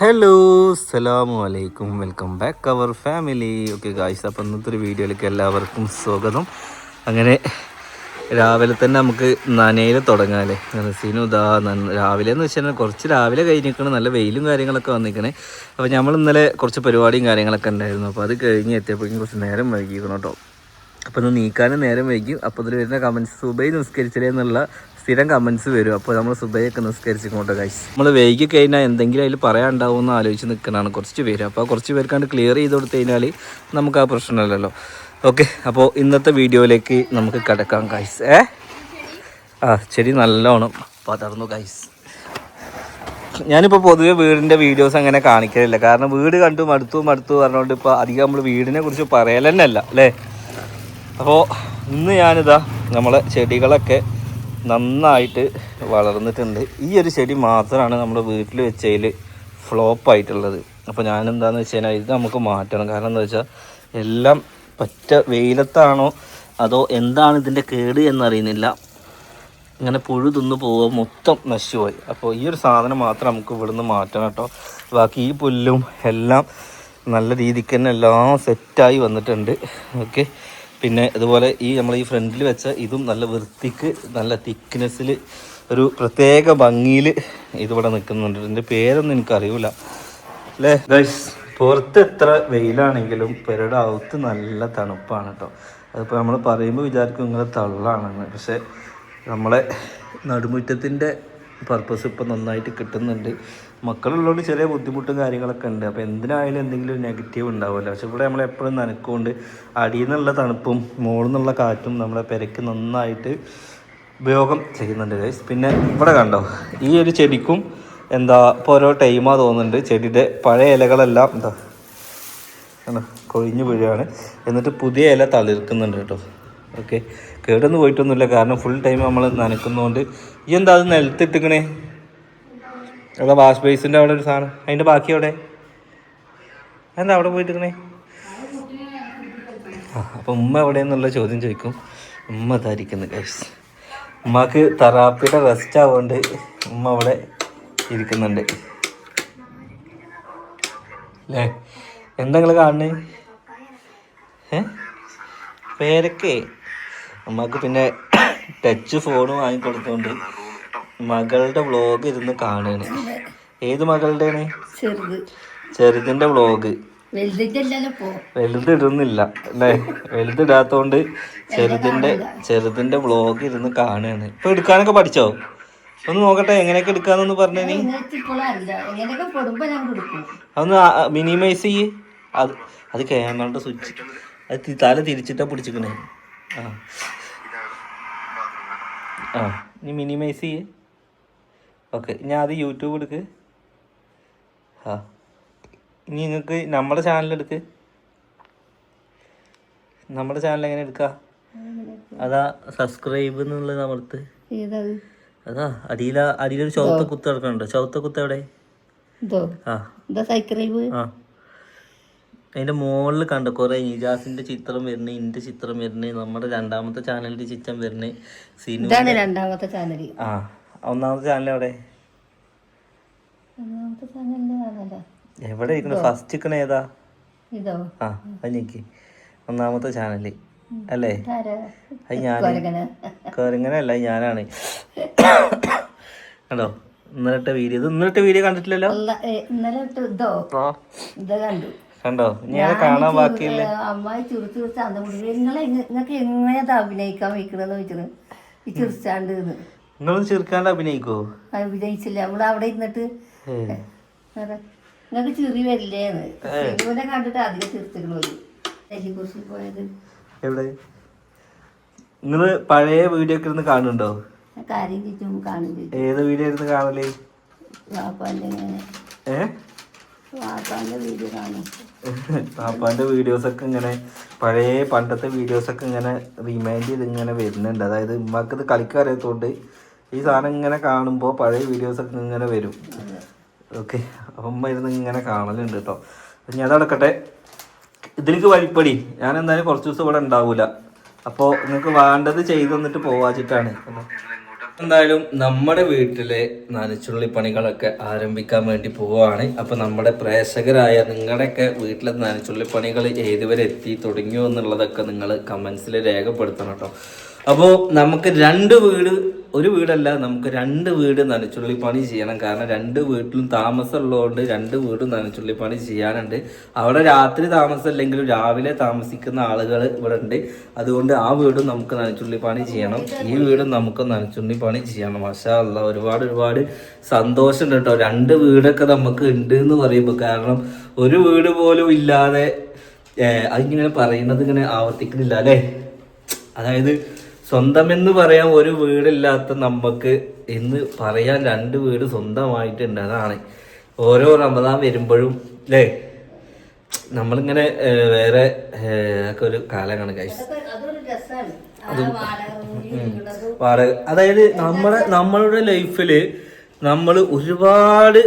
Hello അസ്സലാമു അലൈക്കും welcome back our family okay guys അപ്പം ഇന്നത്തെ ഒരു വീഡിയോയിലേക്ക് എല്ലാവർക്കും സ്വാഗതം. അങ്ങനെ രാവിലെ തന്നെ നമുക്ക് നനയിൽ തുടങ്ങാമല്ലേ നനസീനും ഇതാ രാവിലെ എന്ന് വെച്ചാൽ കുറച്ച് രാവിലെ കഴിഞ്ഞിരിക്കണം. നല്ല വെയിലും കാര്യങ്ങളൊക്കെ വന്നിരിക്കണേ. അപ്പോൾ നമ്മൾ ഇന്നലെ കുറച്ച് പരിപാടിയും കാര്യങ്ങളൊക്കെ ഉണ്ടായിരുന്നു. അപ്പോൾ അത് കഴിഞ്ഞ് എത്തിയപ്പോഴേക്കും കുറച്ച് നേരം വൈകിക്കണം കേട്ടോ. അപ്പോൾ ഒന്ന് നീക്കാനും നേരം വൈകി. അപ്പോൾ അതിൽ വരുന്ന കമൻസ് സുബൈ നിസ്കരിച്ചില്ലേ എന്നുള്ള സ്ഥിരം കമൻസ് വരും. അപ്പോൾ നമ്മൾ സുബൈയൊക്കെ നിസ്കരിച്ചിങ്ങോട്ട് കഴിച്ച് നമ്മൾ വൈകി കഴിഞ്ഞാൽ എന്തെങ്കിലും അതിൽ പറയാനുണ്ടാവും ആലോചിച്ച് നിൽക്കുന്നതാണ് കുറച്ച് പേര്. അപ്പോൾ കുറച്ച് പേർക്കാണ്ട് ക്ലിയർ ചെയ്ത് കൊടുത്തു കഴിഞ്ഞാൽ നമുക്ക് ആ പ്രശ്നമില്ലല്ലോ. ഓക്കെ അപ്പോൾ ഇന്നത്തെ വീഡിയോയിലേക്ക് നമുക്ക് കിടക്കാം ഗൈസ് ഏ? ആ ചെടി നല്ലോണം പതർന്നു ഗൈസ് ഞാനിപ്പോൾ പൊതുവേ വീടിന്റെ വീഡിയോസ് അങ്ങനെ കാണിക്കലില്ല. കാരണം വീട് കണ്ടു മടുത്തു മടുത്തു പറഞ്ഞുകൊണ്ട് ഇപ്പോൾ അധികം നമ്മൾ വീടിനെ കുറിച്ച് പറയൽ അല്ല? അല്ലേ അപ്പോൾ ഇന്ന് ഞാനിതാ നമ്മളെ ചെടികളൊക്കെ നന്നായിട്ട് വളർന്നിട്ടുണ്ട്. ഈ ഒരു ചെടി മാത്രമാണ് നമ്മുടെ വീട്ടിൽ വെച്ചതിൽ ഫ്ലോപ്പ് ആയിട്ടുള്ളത്. അപ്പോൾ ഞാൻ എന്താണെന്ന് വെച്ച് കഴിഞ്ഞാൽ ഇത് നമുക്ക് മാറ്റണം. കാരണം എന്താ വെച്ചാൽ എല്ലാം പറ്റ വെയിലത്താണോ അതോ എന്താണ് ഇതിന്റെ കേട് എന്നറിയുന്നില്ല. ഇങ്ങനെ പുഴു തിന്ന് പോവുക മൊത്തം നശിച്ചുപോയി. അപ്പോൾ ഈ ഒരു സാധനം മാത്രം നമുക്ക് ഇവിടുന്ന് മാറ്റണം കേട്ടോ. ബാക്കി ഈ പുല്ലും എല്ലാം നല്ല രീതിക്ക് തന്നെ എല്ലാം സെറ്റായി വന്നിട്ടുണ്ട്. ഓക്കെ. പിന്നെ ഇതുപോലെ ഈ നമ്മൾ ഈ ഫ്രണ്ടിൽ വെച്ച ഇതും നല്ല വൃത്തിക്ക് നല്ല തിക്നെസ്സിൽ ഒരു പ്രത്യേക ഭംഗിയിൽ ഇതിവിടെ നിൽക്കുന്നുണ്ട്. ഇതിന്റെ പേരൊന്നും എനിക്കറിയില്ല അല്ലേ ഗൈസ് പുറത്ത് എത്ര വെയിലാണെങ്കിലും പെരയുടെ അകത്ത് നല്ല തണുപ്പാണ് കേട്ടോ അതിപ്പോൾ നമ്മൾ പറയുമ്പോൾ വിചാരിക്കും ഇങ്ങനെ തള്ളാണെന്ന്. പക്ഷേ നമ്മളെ നടുമുറ്റത്തിന്റെ പർപ്പസ് ഇപ്പം നന്നായിട്ട് കിട്ടുന്നുണ്ട്. മക്കളുള്ളതുകൊണ്ട് ചെറിയ ബുദ്ധിമുട്ടും കാര്യങ്ങളൊക്കെ ഉണ്ട്. അപ്പോൾ എന്തിനായാലും എന്തെങ്കിലും ഒരു നെഗറ്റീവ് ഉണ്ടാവുമല്ലോ. പക്ഷെ ഇവിടെ നമ്മൾ എപ്പോഴും നനക്കുകൊണ്ട് അടിയിൽ നിന്നുള്ള തണുപ്പും മുകളിൽ നിന്നുള്ള കാറ്റും നമ്മളെ പെരയ്ക്ക് നന്നായിട്ട് ഉപയോഗം ചെയ്യുന്നുണ്ട് ഗൈസ് പിന്നെ ഇവിടെ കണ്ടോ ഈ ഒരു ചെടിക്കും എന്താ ഇപ്പോൾ ഓരോ ടൈമാ തോന്നുന്നുണ്ട്. ചെടിയുടെ പഴയ ഇലകളെല്ലാം എന്താ കൊഴിഞ്ഞു വീഴുകയാണ്. എന്നിട്ട് പുതിയ ഇല തളിർക്കുന്നുണ്ട് കേട്ടോ. ഓക്കെ കേടൊന്നും പോയിട്ടൊന്നുമില്ല. കാരണം ഫുൾ ടൈം നമ്മൾ നനക്കുന്നതുകൊണ്ട് ഈ എന്താ അത് നിലത്തിട്ടിക്കണേ അവിടെ വാഷ് ബേസിന്റെ അവിടെ ഒരു സാധനം. അതിന്റെ ബാക്കി അവിടെ എന്താ അവിടെ പോയിട്ടിക്കണേ ആ അപ്പം ഉമ്മ എവിടെയെന്നുള്ള ചോദ്യം ചോദിക്കും. ഉമ്മ ഇതായിരിക്കുന്നു ഗൈസ് ഉമ്മക്ക് തെറാപ്പിയുടെ റെസ്റ്റ് ആവുകൊണ്ട് ഉമ്മ അവിടെ ഇരിക്കുന്നുണ്ട്. അല്ലേ എന്താ നിങ്ങൾ കാണുന്നത് ഏ? പേരൊക്കെ? ഉമ്മക്ക് പിന്നെ ടച്ച് ഫോൺ വാങ്ങിക്കൊടുത്തോണ്ട് മകളുടെ വ്ളോഗ് ഇരുന്ന് കാണുകയാണ് ഏത് മകളുടെയാണ്? ചെറുതിന്റെ വ്ളോഗ് വലുത് ഇടുന്നില്ല അല്ലേ? വലുത് ഇടാത്തോണ്ട് ചെറുതിന്റെ ചെറുതിന്റെ വ്ളോഗ് ഇരുന്ന് കാണുകയാണ് ഇപ്പൊ എടുക്കാനൊക്കെ പഠിച്ചോ? ഒന്ന് നോക്കട്ടെ എങ്ങനെയൊക്കെ എടുക്കാന്നൊന്ന് പറഞ്ഞു നീ. അതൊന്ന് മിനിമൈസ് ചെയ്യ്. അത് അത് ക്യാമറയുടെ സ്വിച്ച് അത് തല തിരിച്ചിട്ടാ പിടിച്ചിക്കണേ. ആ. നീ മിനിമൈസ് ചെയ്യ്. ഓക്കെ ഞാൻ അത് യൂട്യൂബ് എടുക്ക്. ആ. ഇനി നിങ്ങൾക്ക് നമ്മുടെ ചാനൽ എടുക്ക്. നമ്മുടെ ചാനൽ എങ്ങനെ എടുക്ക? അതാ സബ്സ്ക്രൈബ് എന്നുള്ളത് അമർത്ത് അതാ അടിയില അടിയിലൊരു ചുവത്ത കുത്ത് കിടക്കണുണ്ടോ ചുവത്ത കുത്ത് എവിടെ? ആ. സബ്സ്ക്രൈബ് ആ. അതിന്റെ മുകളിൽ കണ്ട കുറേ ഇജാസിന്റെ ചിത്രം വരുന്നത് ഇന്റെ ചിത്രം വരുന്നത് നമ്മുടെ രണ്ടാമത്തെ ചാനലിന്റെ ചിത്രം വരുന്നത് സിനിമ ഇതാണ് രണ്ടാമത്തെ ചാനൽ ആ ഒന്നാമത്തെ ചാനൽ എവിടെ? എവിടെ ഇരിക്കണ? ഫസ്റ്റ് ഇരിക്കണ ഏതാ? ഇതോ. ആ അഞ്ഞിക്ക് ഒന്നാമത്തെ ചാനൽ അല്ലേ? അത് ഞാൻ കേറിങ്ങനെ കോരങ്ങനല്ല ഞാനാണ്. കണ്ടോ? ഇന്നലത്തെ വീഡിയോ. ഇത് ഇന്നലത്തെ വീഡിയോ കണ്ടിട്ടില്ലല്ലോ? ഇന്നലെ ഇതോ. ഇത് കണ്ടു. കണ്ടോ? ഞാൻ കാണാൻ ബാക്കിയില്ല. ഏ, അമ്മായി ചിറിച്ച് അന്ത മുടി. നിങ്ങളെ നിങ്ങൾക്ക് എങ്ങനെയാ അഭിനയിക്കാൻ വെക്കണെന്ന് വെച്ചത് ഈ ചുറിച്ചാണ്ട് ഇത്. നിങ്ങളൊന്ന് ചെറുക്കാണ്ട് അഭിനയിക്കോ? അഭിനയിച്ചില്ല. നമ്മൾ അവിടെ ഇരുന്നിട്ട് നിങ്ങക്ക് നിങ്ങൾക്ക് വരില്ലേ വരില്ലേന്ന്. സിനിമനെ കണ്ടിട്ട് അധികം ചിരിച്ചിരുന്നു നെല്ലിക്കുറിശി പോയത്. എവിടെ? നിങ്ങൾ പഴയ വീഡിയോ ഒക്കെ ഇരുന്ന് കാണുന്നുണ്ടോ? കാര്യം ചോദിച്ചും കാണും ഏത് വീഡിയോ ഇരുന്ന് കാണലേ? വാപ്പാന്റെ പാപ്പാന്റെ വീഡിയോസ് ഒക്കെ ഇങ്ങനെ പഴയ പണ്ടത്തെ വീഡിയോസ് ഒക്കെ ഇങ്ങനെ റിമൈൻഡ് ചെയ്ത് ഇങ്ങനെ വരുന്നുണ്ട്. അതായത് ഉമ്മാക്ക് ഇത് കളിക്കാൻ ഈ സാധനം ഇങ്ങനെ കാണുമ്പോൾ പഴയ വീഡിയോസ് ഒക്കെ ഇങ്ങനെ വരും. ഓക്കെ അപ്പം ഉമ്മ ഇരുന്ന് ഇങ്ങനെ കാണലുണ്ട് കേട്ടോ ഞാൻ അതടക്കട്ടെ ഇതിലേക്ക് വഴിപ്പടി. ഞാൻ എന്തായാലും കുറച്ച് ദിവസം ഇവിടെ ഉണ്ടാവൂല. അപ്പോൾ നിങ്ങൾക്ക് വേണ്ടത് ചെയ്തു തന്നിട്ട് പോവാച്ചിട്ടാണ്. എന്തായാലും നമ്മുടെ വീട്ടിലെ നനച്ചുള്ളി പണികളൊക്കെ ആരംഭിക്കാൻ വേണ്ടി പോവുകയാണ്. അപ്പൊ നമ്മുടെ പ്രേക്ഷകരായ നിങ്ങളുടെയൊക്കെ വീട്ടിലെ നനച്ചുള്ളി പണികൾ ഏതുവരെ എത്തി തുടങ്ങിയോ എന്നുള്ളതൊക്കെ നിങ്ങൾ കമന്റ്സിൽ രേഖപ്പെടുത്തണം കേട്ടോ. അപ്പോൾ നമുക്ക് രണ്ട് വീട് ഒരു വീടല്ല നമുക്ക് രണ്ട് വീട് നനച്ചുള്ളി പണി ചെയ്യണം. കാരണം രണ്ട് വീട്ടിലും താമസം ഉള്ളതുകൊണ്ട് രണ്ട് വീടും നനച്ചുള്ളി പണി ചെയ്യാനുണ്ട്. അവിടെ രാത്രി താമസം ഇല്ലെങ്കിലും രാവിലെ താമസിക്കുന്ന ആളുകൾ ഇവിടെ ഉണ്ട് അതുകൊണ്ട് ആ വീടും നമുക്ക് നനച്ചുള്ളി പണി ചെയ്യണം. ഈ വീടും നമുക്ക് നനച്ചുള്ളി പണി ചെയ്യണം. പക്ഷേ അല്ല ഒരുപാട് ഒരുപാട് സന്തോഷമുണ്ട് കേട്ടോ. രണ്ട് വീടൊക്കെ നമുക്ക് ഉണ്ട് എന്ന് പറയുമ്പോൾ കാരണം ഒരു വീട് പോലും ഇല്ലാതെ അതിങ്ങനെ പറയുന്നത് ഇങ്ങനെ ആവർത്തിക്കുന്നില്ല അല്ലേ? അതായത് സ്വന്തം എന്ന് പറയാൻ ഒരു വീടില്ലാത്ത നമുക്ക് ഇന്ന് പറയാൻ രണ്ട് വീട് സ്വന്തമായിട്ടുണ്ട്. അതാണ്. ഓരോ റമദാൻ വരുമ്പോഴും അല്ലേ നമ്മളിങ്ങനെ വേറെ ഒക്കെ ഒരു കാലമാണ് കഴിച്ചു അതും വാടക അതായത് നമ്മുടെ നമ്മളുടെ ലൈഫിൽ നമ്മൾ ഒരുപാട്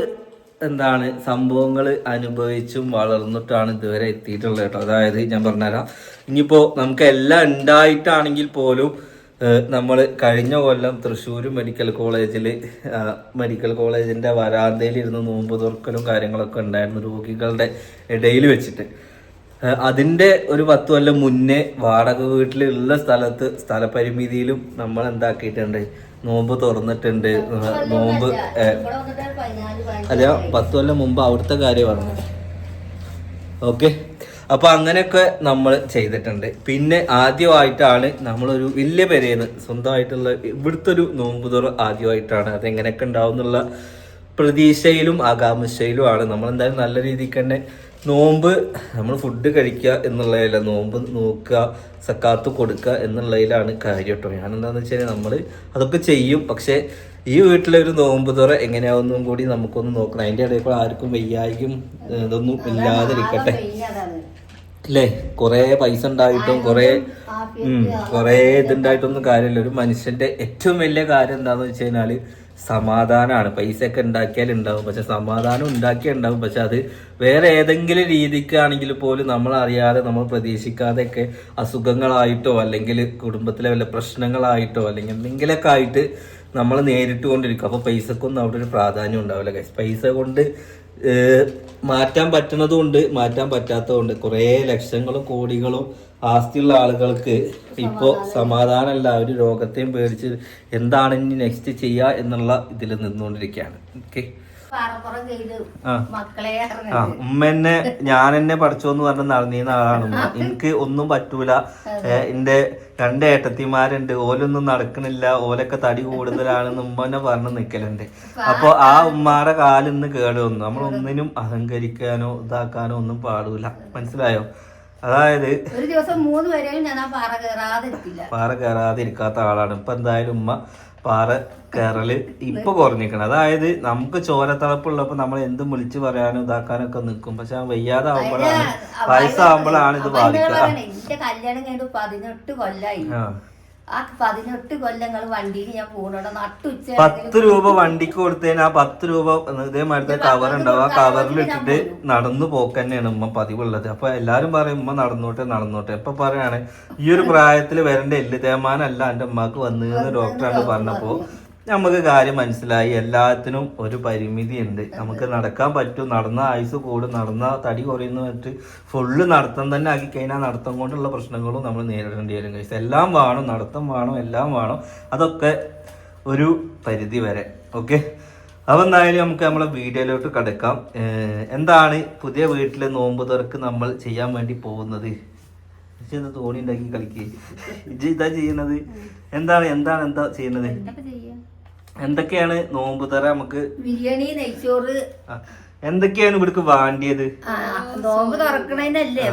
എന്താണ് സംഭവങ്ങൾ അനുഭവിച്ചും വളർന്നിട്ടാണ് ഇതുവരെ എത്തിയിട്ടുള്ളത് കേട്ടോ. അതായത് ഞാൻ പറഞ്ഞുതരാം. ഇനിയിപ്പോൾ നമുക്ക് എല്ലാം ഉണ്ടായിട്ടാണെങ്കിൽ പോലും നമ്മൾ കഴിഞ്ഞ കൊല്ലം തൃശ്ശൂർ മെഡിക്കൽ കോളേജിൽ മെഡിക്കൽ കോളേജിന്റെ വരാന്തയിൽ ഇരുന്ന് നോമ്പ് തുറക്കലും കാര്യങ്ങളൊക്കെ ഉണ്ടായിരുന്നു രോഗികളുടെ ഇടയിൽ വെച്ചിട്ട്. അതിന്റെ ഒരു പത്ത് കൊല്ലം മുന്നേ വാടക വീട്ടിലുള്ള സ്ഥലത്ത് സ്ഥലപരിമിതിയിലും നമ്മൾ എന്താക്കിയിട്ടുണ്ട്? നോമ്പ് തുറന്നിട്ടുണ്ട്. നോമ്പ് അതെയോ? പത്ത് കൊല്ലം മുമ്പ് അവിടുത്തെ കാര്യം പറഞ്ഞു? ഓക്കെ. അപ്പൊ അങ്ങനെയൊക്കെ നമ്മൾ ചെയ്തിട്ടുണ്ട്. പിന്നെ ആദ്യമായിട്ടാണ് നമ്മളൊരു വലിയ പെരേന്ന് സ്വന്തമായിട്ടുള്ള ഇവിടുത്തെ ഒരു നോമ്പ് തുറ ആദ്യമായിട്ടാണ് അതെങ്ങനെയൊക്കെ ഉണ്ടാവും എന്നുള്ള പ്രതീക്ഷയിലും നമ്മൾ എന്തായാലും നല്ല രീതിക്ക് തന്നെ നോമ്പ് നമ്മൾ ഫുഡ് കഴിക്കുക എന്നുള്ളതില്ല നോമ്പ് നോക്കുക സക്കാത്ത് കൊടുക്കുക എന്നുള്ളതിലാണ് കാര്യം കേട്ടോ. ഞാൻ എന്താണെന്ന് വെച്ചാൽ നമ്മൾ അതൊക്കെ ചെയ്യും. പക്ഷേ ഈ വീട്ടിലൊരു നോമ്പ് തുറ എങ്ങനെയാവുന്നതും കൂടി നമുക്കൊന്ന് നോക്കണം. അതിന്റെ ഇടയിൽ കൂടെ ആർക്കും വയ്യായിക്കും ഇതൊന്നും ഇല്ലാതിരിക്കട്ടെ. അല്ലേ കുറേ പൈസ ഉണ്ടായിട്ടും കുറേ ഉം, കുറേ ഇതുണ്ടായിട്ടൊന്നും കാര്യമില്ല. ഒരു മനുഷ്യന്റെ ഏറ്റവും വലിയ കാര്യം എന്താന്ന് വെച്ച് കഴിഞ്ഞാൽ സമാധാനമാണ് പൈസ ഒക്കെ ഉണ്ടാക്കിയാൽ ഉണ്ടാവും. പക്ഷെ സമാധാനം ഉണ്ടാക്കിയാൽ ഉണ്ടാവും. പക്ഷെ അത് വേറെ ഏതെങ്കിലും രീതിക്കാണെങ്കിൽ പോലും നമ്മൾ അറിയാതെ നമ്മൾ പ്രതീക്ഷിക്കാതെയൊക്കെ അസുഖങ്ങളായിട്ടോ അല്ലെങ്കിൽ കുടുംബത്തിലെ വല്ല പ്രശ്നങ്ങളായിട്ടോ അല്ലെങ്കിൽ എന്തെങ്കിലുമൊക്കെ ആയിട്ട് നമ്മൾ നേരിട്ട് കൊണ്ടിരിക്കും. അപ്പോൾ പൈസക്കൊന്നും അവിടെ ഒരു പ്രാധാന്യം ഉണ്ടാവില്ല ഗൈസ് പൈസ കൊണ്ട് മാറ്റാൻ പറ്റുന്നതുകൊണ്ട് മാറ്റാൻ പറ്റാത്തതുകൊണ്ട് കുറേ ലക്ഷങ്ങളും കോടികളും ആസ്തിയുള്ള ആളുകൾക്ക് ഇപ്പോൾ സമാധാനമല്ല. ഒരു രോഗത്തെയും പേടിച്ച് എന്താണ് ഇനി നെക്സ്റ്റ് ചെയ്യുക എന്നുള്ള ഇതിൽ നിന്നുകൊണ്ടിരിക്കുകയാണ്. ഓക്കെ പാറപ്പുറം ഞാൻ എന്നെ ഞാൻ എന്നെ പഠിച്ചോന്ന് പറഞ്ഞ് നടന്നിരുന്ന ആളാണ് ഉമ്മ എനിക്ക് ഒന്നും പറ്റൂല. എന്റെ രണ്ട് ഏട്ടത്തിമാരുണ്ട്. ഓലൊന്നും നടക്കണില്ല. ഓലൊക്കെ തടി കൂടുതലാണെന്ന് ഉമ്മ എന്നെ പറഞ്ഞ് നിക്കലുണ്ട്. അപ്പൊ ആ ഉമ്മാടെ കാലിന്ന് കേട് വന്നു. നമ്മൾ ഒന്നിനും അഹങ്കരിക്കാനോ ഇതാക്കാനോ ഒന്നും പാടൂല. മനസ്സിലായോ? അതായത് ഒരു ദിവസം മൂന്ന് വരെയും ഞാൻ ആ പാറ കയറാതിരിക്കില്ല പാറ കയറാതിരിക്കാത്ത ആളാണ് ഇപ്പൊ എന്തായാലും ഉമ്മ പാറ കയറൽ ഇപ്പൊ കുറഞ്ഞിക്കണം അതായത് നമുക്ക് ചോരത്തളപ്പുള്ളപ്പോ നമ്മൾ എന്തും വിളിച്ചു പറയാനും ഇതാക്കാനൊക്കെ നിൽക്കും പക്ഷെ വയ്യാതെ ആവുമ്പോഴാണ് വയസ്സാവുമ്പോഴാണ് ഇത് ബാധിക്കുക എന്റെ കല്യാണം കഴിഞ്ഞിട്ട് പതിനെട്ട് കൊല്ലായി ആ പതിനെട്ട് കൊല്ലങ്ങൾ വണ്ടിയിൽ ഞാൻ പോകണോടെ നട്ടുച്ച പത്ത് രൂപ വണ്ടിക്ക് കൊടുത്തതിന് ആ പത്ത് രൂപ ഇതേമാതിരത്തെ കവർ ഉണ്ടാവും. ആ കവറിൽ ഇട്ടിട്ട് നടന്നു പോക്ക് തന്നെയാണ് ഉമ്മ പതിവുള്ളത്. അപ്പൊ എല്ലാരും പറയും ഉമ്മ നടന്നോട്ടെ നടന്നോട്ടെ. ഇപ്പൊ പറയാണ് ഈ ഒരു പ്രായത്തിൽ വരേണ്ട എല്ല് തേമാനല്ല എന്റെ ഉമ്മാക്ക് വന്നു ഡോക്ടറാണ് പറഞ്ഞപ്പോ നമുക്ക് കാര്യം മനസ്സിലായി. എല്ലാത്തിനും ഒരു പരിമിതി ഉണ്ട് നമുക്ക് നടക്കാൻ പറ്റും. നടന്ന ആയുസ് കൂടും. നടന്ന തടി കുറയുന്ന വെച്ചിട്ട് ഫുള്ള് നടത്തം തന്നെ ആക്കി കഴിഞ്ഞാൽ നടത്തം കൊണ്ടുള്ള പ്രശ്നങ്ങളും നമ്മൾ നേരിടേണ്ടി വരും കഴിച്ചു എല്ലാം വേണം. നടത്തം വേണം. എല്ലാം വേണം. അതൊക്കെ ഒരു പരിധി വരെ. ഓക്കെ അപ്പം എന്തായാലും നമുക്ക് നമ്മളെ വീഡിയോയിലോട്ട് കിടക്കാം. എന്താണ് പുതിയ വീട്ടിലെ നോമ്പ് തുറക്ക് നമ്മൾ ചെയ്യാൻ വേണ്ടി പോകുന്നത്? എന്താ തോണി ഉണ്ടാക്കി കളിക്ക്? ഇജ്ജ് ഇതാ ചെയ്യുന്നത്? എന്താണ്? എന്താണ് എന്താ ചെയ്യുന്നത്? എന്തൊക്കെയാണ് നോമ്പ് തറ നമുക്ക്? ബിരിയാണി നെയ്ച്ചോറ്. എന്തൊക്കെയാണ് ഇവിടേക്ക് വാണ്ടിയത്? നോമ്പ് തുറക്കണേനല്ലേ?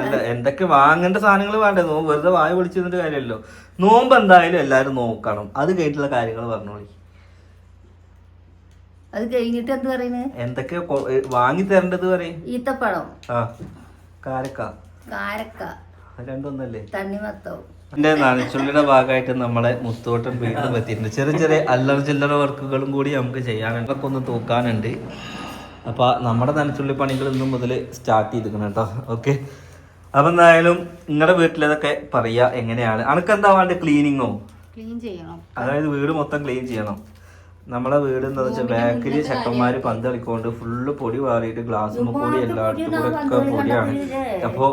അല്ല എന്തൊക്കെ വാങ്ങേണ്ട സാധനങ്ങൾ വേണ്ടേ? നോമ്പ് വെറുതെ വായ വിളിച്ചു നിന്നിട്ട് കാര്യമല്ലോ. നോമ്പ് എന്തായാലും എല്ലാരും നോക്കണം. അത് കഴിഞ്ഞിട്ടുള്ള കാര്യങ്ങൾ പറഞ്ഞോളി. അത് കഴിഞ്ഞിട്ട് എന്ത് പറയുന്നത് എന്തൊക്കെ വാങ്ങി തരേണ്ടത് പറയും. ഈത്തപ്പഴം. ആ കാരക്ക. കാരക്ക. രണ്ടൊന്നല്ലേ? തണ്ണിമത്തം. എന്റെ നനച്ചുള്ളിയുടെ ഭാഗമായിട്ട് നമ്മളെ മുത്തോട്ടൻ വീണ്ടും എത്തിയിട്ടുണ്ട്. ചെറിയ ചെറിയ അല്ലറ ചില്ലറ വർക്കുകളും കൂടി നമുക്ക് ചെയ്യാനുണ്ട് അതൊക്കെ ഒന്ന് തൂക്കാനുണ്ട്. അപ്പൊ നമ്മുടെ നനച്ചുള്ളി പണികൾ ഇന്നും മുതൽ സ്റ്റാർട്ട് ചെയ്തിരിക്കണം കേട്ടോ. ഓക്കെ അപ്പൊ എന്തായാലും നിങ്ങളുടെ വീട്ടിലതൊക്കെ പറയാ എങ്ങനെയാണ്. അനക്ക് എന്താ വേണ്ട ക്ലീനിങ്ങോ ക്ലീൻ ചെയ്യണം. അതായത് വീട് മൊത്തം ക്ലീൻ ചെയ്യണം. നമ്മളെ വീട് എന്താ വെച്ചാൽ ബാക്കിൽ ചെക്കന്മാര് പന്ത് കളിക്കൊണ്ട് ഫുള്ള് പൊടി വാറിയിട്ട് ഗ്ലാസ് പൊടി എല്ലായിടത്തും കൂടെ ഒക്കെ പൊടിയാണ്. അപ്പോ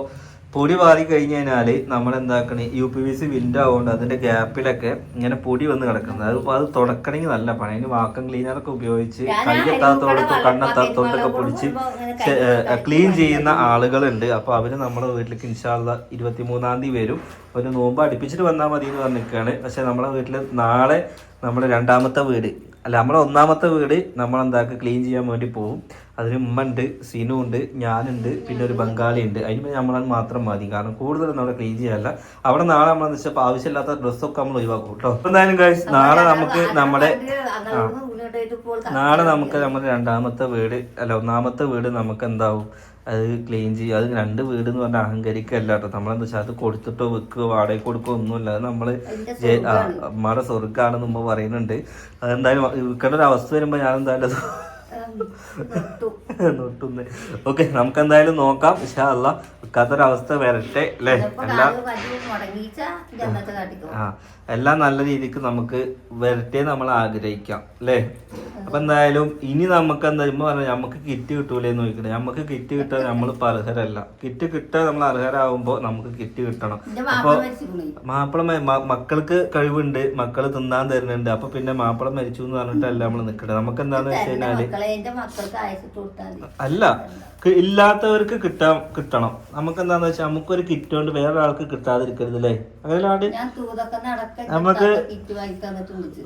പൊടി വാരി കഴിഞ്ഞ് കഴിഞ്ഞാൽ നമ്മൾ എന്താക്കണേ U P V C wind ആവുകൊണ്ട് അതിന്റെ ഗ്യാപ്പിലൊക്കെ ഇങ്ങനെ പൊടി വന്ന് കിടക്കുന്നത്. അത് അത് തുടക്കണമെങ്കിൽ നല്ല പണി അതിന് വാക്കം ക്ലീനറൊക്കെ ഉപയോഗിച്ച് കയ്യെത്താത്തോടത്തോ കണ്ണെത്താത്തോടത്തൊക്കെ പൊടിച്ച് ക്ലീൻ ചെയ്യുന്ന ആളുകളുണ്ട്. അപ്പൊ അവർ നമ്മുടെ വീട്ടിലേക്ക് ഇൻഷാല്ല ഇരുപത്തി മൂന്നാം തീയതി വരും. ഒരു നോമ്പ് അടുപ്പിച്ചിട്ട് വന്നാൽ മതി എന്ന് പറഞ്ഞിരിക്കുകയാണ്. പക്ഷേ നമ്മളെ വീട്ടിൽ നാളെ നമ്മുടെ രണ്ടാമത്തെ വീട് അല്ല നമ്മളെ ഒന്നാമത്തെ വീട് നമ്മൾ എന്താക്കുക ക്ലീൻ ചെയ്യാൻ വേണ്ടി പോകും അതിന് ഉമ്മ ഉണ്ട് സിനു ഉണ്ട് ഞാനുണ്ട് പിന്നെ ഒരു ബംഗാളി ഉണ്ട് അതിന് നമ്മൾ മാത്രം മതി. കാരണം കൂടുതൽ നമ്മളെ ക്ലീൻ ചെയ്യാനല്ല. അവിടെ നാളെ നമ്മളെന്ന് വെച്ചാൽ ആവശ്യമില്ലാത്ത ഡ്രസ്സൊക്കെ നമ്മൾ ഒഴിവാക്കും കേട്ടോ. എന്തായാലും കഴിച്ച് നാളെ നമുക്ക് നമ്മുടെ നാളെ നമുക്ക് നമ്മുടെ രണ്ടാമത്തെ വീട് അല്ല ഒന്നാമത്തെ വീട് നമുക്ക് എന്താവും അത് ക്ലീൻ ചെയ്യുക അത് രണ്ട് വീട് എന്ന് പറഞ്ഞാൽ അഹങ്കരിക്കല്ല കേട്ടോ നമ്മളെന്താ വെച്ചാൽ അത് കൊടുത്തിട്ടോ വെക്കുക വാടക കൊടുക്കുക ഒന്നുമില്ല. അത് ആ, അമ്മയുടെ സ്വർഗാണെന്ന് ഉമ്മ പറയുന്നുണ്ട്. അതെന്തായാലും വിൽക്കേണ്ട ഒരു അവസ്ഥ വരുമ്പോ ഞാൻ എന്തായാലും അത് നോട്ടുന്ന് ഓക്കെ നമുക്ക് എന്തായാലും നോക്കാം. പക്ഷെ അല്ല വിൽക്കാത്തൊരവസ്ഥ വരട്ടെ അല്ലേ? എല്ലാം ആ എല്ലാം നല്ല രീതിക്ക് നമുക്ക് വരട്ടെ നമ്മൾ ആഗ്രഹിക്കാം അല്ലേ? അപ്പൊ എന്തായാലും ഇനി നമുക്ക് എന്താ ഇമ്മ പറഞ്ഞ നമുക്ക് കിറ്റ് കിട്ടൂലേന്ന് ചോദിക്കണേ. നമുക്ക് കിറ്റ് കിട്ടാൻ നമ്മൾ അർഹരല്ല. കിറ്റ് കിട്ടാൻ നമ്മൾ അർഹരാകുമ്പോൾ നമുക്ക് കിറ്റ് കിട്ടണം. അപ്പൊ മാപ്പിള മക്കൾക്ക് കഴിവുണ്ട്. മക്കൾ തിന്നാൻ തരുന്നുണ്ട്. അപ്പൊ പിന്നെ മാപ്പിള മരിച്ചു എന്ന് പറഞ്ഞിട്ടല്ല നമ്മൾ നിക്കണത് നമുക്ക് എന്താന്ന് വെച്ച് കഴിഞ്ഞാൽ അല്ല ഇല്ലാത്തവർക്ക് കിട്ടാൻ കിട്ടണം. നമുക്ക് എന്താന്ന് വെച്ചാൽ നമുക്കൊരു കിറ്റ് കൊണ്ട് വേറെ ആൾക്ക് കിട്ടാതിരിക്കരുത് അല്ലേ? അങ്ങനെ നമുക്ക്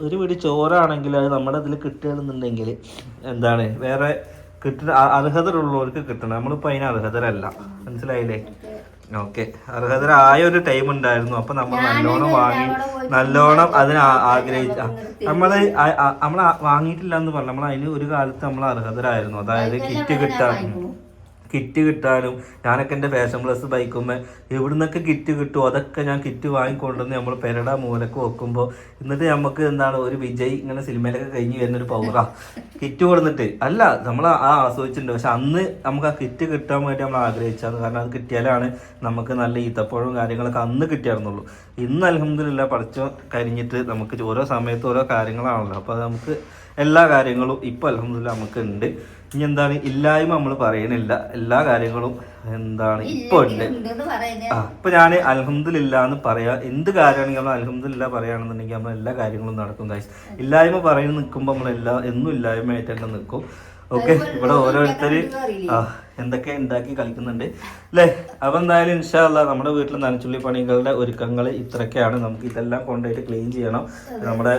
ഒരു പിടി ചോറാണെങ്കിൽ അത് നമ്മുടെ ഇതിൽ കിട്ടുകയാണെന്നുണ്ടെങ്കിൽ എന്താണ് വേറെ കിട്ടുന്ന അർഹതരുള്ളവർക്ക് അർഹതയുള്ളവർക്ക് കിട്ടണം. നമ്മളിപ്പോൾ അതിന് അർഹതരല്ല. മനസ്സിലായില്ലേ? ഓക്കെ. അർഹതരായ ഒരു ടൈം ഉണ്ടായിരുന്നു. അപ്പൊ നമ്മൾ നല്ലോണം വാങ്ങി നല്ലോണം അതിന് ആഗ്രഹിച്ച നമ്മൾ നമ്മൾ വാങ്ങിയിട്ടില്ല എന്ന് പറഞ്ഞു. നമ്മൾ അതിന് ഒരു കാലത്ത് നമ്മൾ അർഹതരായിരുന്നു. അതായത് കിറ്റ് കിട്ടാൻ കിറ്റ് കിട്ടാനും ഞാനൊക്കെ എന്റെ ഫാഷൻ പ്ലസ് ബൈക്കുമ്പോൾ എവിടുന്നൊക്കെ കിറ്റ് കിട്ടുമോ അതൊക്കെ ഞാൻ കിറ്റ് വാങ്ങിക്കൊണ്ടുവന്ന് നമ്മൾ പെരട മൂലക്ക് വെക്കുമ്പോൾ എന്നിട്ട് നമുക്ക് എന്താണ് ഒരു വിജയ് ഇങ്ങനെ സിനിമയിലൊക്കെ കഴിഞ്ഞ് വരുന്ന ഒരു പൗറ കിറ്റ് കൊടുത്തിട്ട് അല്ല നമ്മൾ ആ ആസ്വദിച്ചിട്ടുണ്ട്. പക്ഷെ അന്ന് നമുക്ക് ആ കിറ്റ് കിട്ടാൻ വേണ്ടി നമ്മൾ ആഗ്രഹിച്ചത് കാരണം അത് കിട്ടിയാലാണ് നമുക്ക് നല്ല ഈത്തപ്പഴവും കാര്യങ്ങളൊക്കെ അന്ന് കിട്ടിയായിരുന്നുള്ളൂ. ഇന്ന് അലഹമില്ല പഠിച്ചോ കരിഞ്ഞിട്ട് നമുക്ക് ഓരോ സമയത്ത് ഓരോ കാര്യങ്ങളാണല്ലോ. അപ്പോൾ നമുക്ക് എല്ലാ കാര്യങ്ങളും ഇപ്പോൾ അലഹമില്ല നമുക്ക് ഉണ്ട്. ഇനി എന്താണ്? ഇല്ലായ്മ നമ്മൾ പറയണില്ല. എല്ലാ കാര്യങ്ങളും എന്താണ്? ഇപ്പൊ ഉണ്ട്. ആ ഇപ്പൊ ഞാൻ അലഹമില്ല എന്ന് പറയാ. എന്ത് കാര്യമാണെങ്കിൽ നമ്മൾ അലഹമില്ല പറയുകയാണെന്നുണ്ടെങ്കിൽ നമ്മൾ എല്ലാ കാര്യങ്ങളും നടക്കും കാശ് ഇല്ലായ്മ പറയുന്ന നിൽക്കുമ്പോൾ നമ്മൾ എല്ലാ എന്നും ഇല്ലായ്മയായിട്ട് തന്നെ നിൽക്കും ഓക്കെ? ഇവിടെ ഓരോരുത്തര് ആ എന്തൊക്കെ ഉണ്ടാക്കി കളിക്കുന്നുണ്ട്. അല്ലേ? അപ്പൊ എന്തായാലും ഇൻഷാല്ല നമ്മുടെ വീട്ടിൽ നനച്ചുള്ളി പണികളുടെ ഒരുക്കങ്ങൾ ഇത്രയൊക്കെയാണ്. നമുക്ക് ഇതെല്ലാം കൊണ്ടുപോയിട്ട് ക്ലീൻ ചെയ്യണം. നമ്മുടെ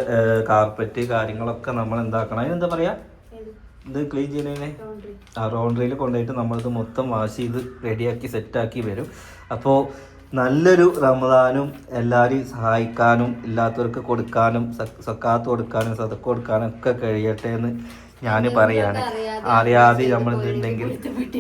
കാർപ്പറ്റ് കാര്യങ്ങളൊക്കെ നമ്മൾ എന്താക്കണം? അതിനെന്താ പറയാ? ഇത് ക്ലീൻ ചെയ്യുന്നതിനെ ആ റോണ്ടറിയിൽ കൊണ്ടുപോയിട്ട് നമ്മളിത് മൊത്തം വാഷ് ചെയ്ത് റെഡിയാക്കി സെറ്റാക്കി വരും. അപ്പോൾ നല്ലൊരു റമദാനും എല്ലാവരെയും സഹായിക്കാനും ഇല്ലാത്തവർക്ക് കൊടുക്കാനും സക്കാത്ത് കൊടുക്കാനും സതക്ക് കൊടുക്കാനും ഒക്കെ കഴിയട്ടെ എന്ന് ഞാൻ പറയാണ് അറിയാതെ നമ്മൾ ഇതുണ്ടെങ്കിൽ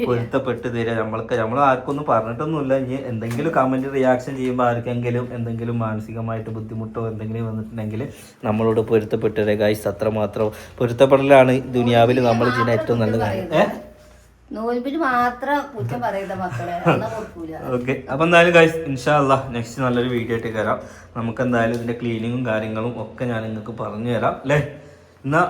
പൊരുത്തപ്പെട്ട് തരിക. നമ്മൾക്ക് നമ്മൾ ആർക്കൊന്നും പറഞ്ഞിട്ടൊന്നുമില്ല. ഇനി എന്തെങ്കിലും കമന്റ് റിയാക്ഷൻ ചെയ്യുമ്പോൾ ആർക്കെങ്കിലും എന്തെങ്കിലും മാനസികമായിട്ട് ബുദ്ധിമുട്ടോ എന്തെങ്കിലും വന്നിട്ടുണ്ടെങ്കിൽ നമ്മളോട് പൊരുത്തപ്പെട്ട് തരിക ഗൈസ് അത്രമാത്രം പൊരുത്തപ്പെടലാണ് ദുനിയാവിൽ നമ്മൾ ചെയ്യുന്ന ഏറ്റവും നല്ല കാര്യം. ഏഹ് ഓക്കെ അപ്പൊ എന്തായാലും ഗൈസ് ഇൻഷാല്ല നെക്സ്റ്റ് നല്ലൊരു വീഡിയോ ആയിട്ട് തരാം നമുക്ക് എന്തായാലും ഇതിന്റെ ക്ലീനിങ്ങും കാര്യങ്ങളും ഒക്കെ ഞാൻ നിങ്ങൾക്ക് പറഞ്ഞു തരാം അല്ലേ എന്നാ